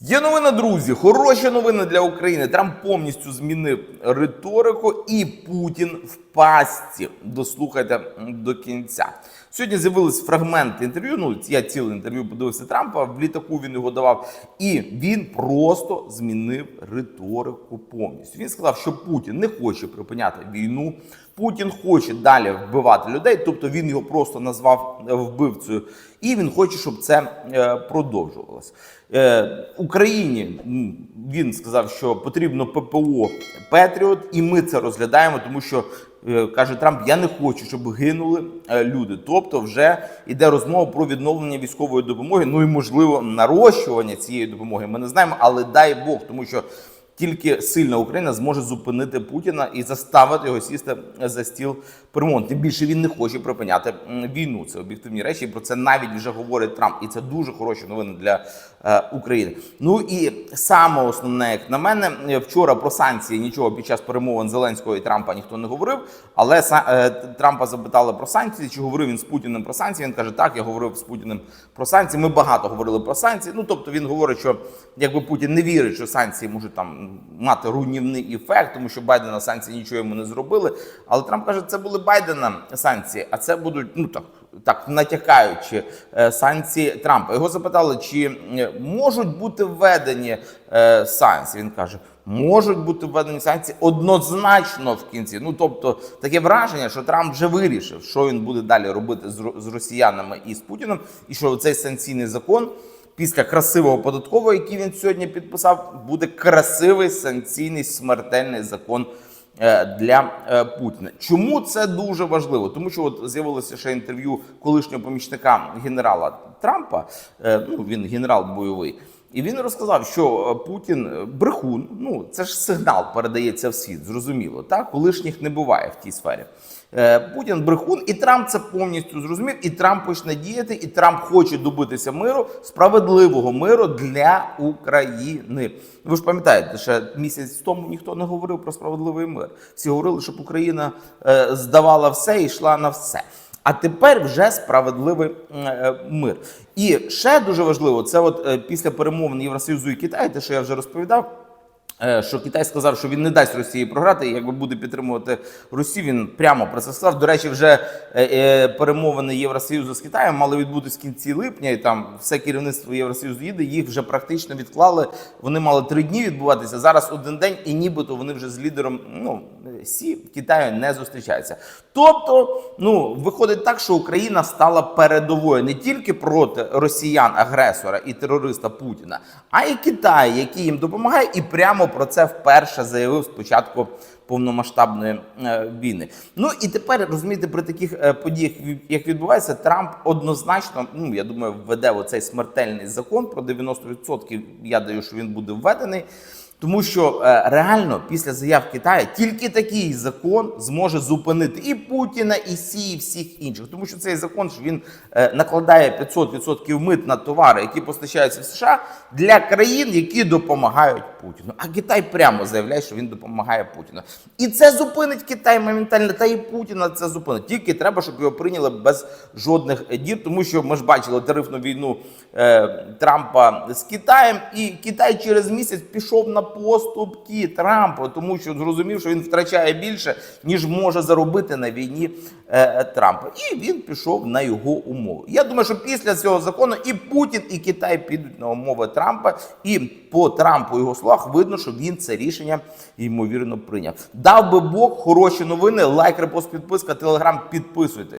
Є новина, друзі, хороші новини для України. Трамп повністю змінив риторику, і Путін в пастці. Дослухайте до кінця. Сьогодні з'явились фрагменти інтерв'ю. Ну я ціле інтерв'ю подивився Трампа. В літаку він його давав, і він просто змінив риторику повністю. Він сказав, що Путін не хоче припиняти війну. Путін хоче далі вбивати людей, тобто він його просто назвав вбивцею, і він хоче, щоб це е, продовжувалось. Е, Україні він сказав, що потрібно ППО Петріот, і ми це розглядаємо, тому що е, каже Трамп: я не хочу, щоб гинули люди. Тобто, вже йде розмова про відновлення військової допомоги. Ну і можливо нарощування цієї допомоги. Ми не знаємо, але дай Бог, тому що. Тільки сильна Україна зможе зупинити Путіна і заставити його сісти за стіл перемовин. Тим більше він не хоче припиняти війну. Це об'єктивні речі. Про це навіть вже говорить Трамп, і це дуже хороші новини для е, України. Ну і саме основне, як на мене, е, вчора про санкції нічого під час перемовин Зеленського і Трампа ніхто не говорив. Але е, Трампа запитали про санкції. Чи говорив він з Путіним про санкції? Він каже: Так, я говорив з Путіним про санкції. Ми багато говорили про санкції. Ну тобто він говорить, що якби Путін не вірить, що санкції можуть там мати руйнівний ефект, тому що Байдена санкції нічого йому не зробили. Але Трамп каже, це були Байдена санкції, а це будуть ну так. Так натякаючи е, санкції Трампа. Його запитали, чи е, можуть бути введені е, санкції. Він каже, можуть бути введені санкції однозначно в кінці. Ну тобто таке враження, що Трамп вже вирішив, що він буде далі робити з, росіянами і з Путіним, і що цей санкційний закон після красивого податкового, який він сьогодні підписав, буде красивий санкційний смертельний закон. е, Для е, Путіна чому це дуже важливо? Тому що от з'явилося ще інтерв'ю колишнього помічника генерала Трампа. е, Ну він генерал бойовий, і він розказав, що е, Путін е, брехун. Ну це ж сигнал передається в світ. Зрозуміло, так колишніх не буває в тій сфері. Е, Путін брехун, і Трамп це повністю зрозумів. І Трамп почне діяти, і Трамп хоче добитися миру, справедливого миру для України. Ви ж пам'ятаєте, ще місяць тому ніхто не говорив про справедливий мир. Всі говорили, щоб Україна здавала все і йшла на все. А тепер вже справедливий е, мир. І ще дуже важливо, це от е, після перемовин Євросоюзу і Китаю, те, що я вже розповідав. Е, Що Китай сказав, що він не дасть Росії програти, якби буде підтримувати Росію, він прямо про це сказав. До речі, вже е, е, перемовини Євросоюзу з Китаєм мали відбутись в кінці липня, і там все керівництво Євросоюзу їде. Їх вже практично відклали. Вони мали три дні відбуватися. Зараз один день, і нібито вони вже з лідером ну Сі Китаю не зустрічаються. Тобто, ну виходить так, що Україна стала передовою не тільки проти росіян, агресора і терориста Путіна, а й Китай, який їм допомагає, і прямо про це вперше заявив спочатку повномасштабної е, війни. Ну і тепер розумієте, при таких е, подіях, як відбувається, Трамп однозначно, ну я думаю, введе оцей смертельний закон про 90%. Я даю, що він буде введений. Тому що е, реально після заяв Китаю тільки такий закон зможе зупинити і Путіна, і Сі, і всіх інших. Тому що цей закон ж він е, накладає 500% мит на товари, які постачаються в США для країн, які допомагають Путіну. А Китай прямо заявляє, що він допомагає Путіну. І це зупинить Китай моментально, та і Путіна це зупинить. Тільки треба, щоб його прийняли без жодних дір, тому що ми ж бачили тарифну війну е, Трампа з Китаєм, і Китай через місяць пішов на поступки Трампу, тому що зрозумів, що він втрачає більше, ніж може заробити на війні е, Трампа. І він пішов на його умови. Я думаю, що після цього закону і Путін, і Китай підуть на умови Трампа, і по Трампу його словах видно, що він це рішення ймовірно прийняв. Дав би Бог хороші новини. Лайк, репост, підписка, телеграм, підписуйтесь.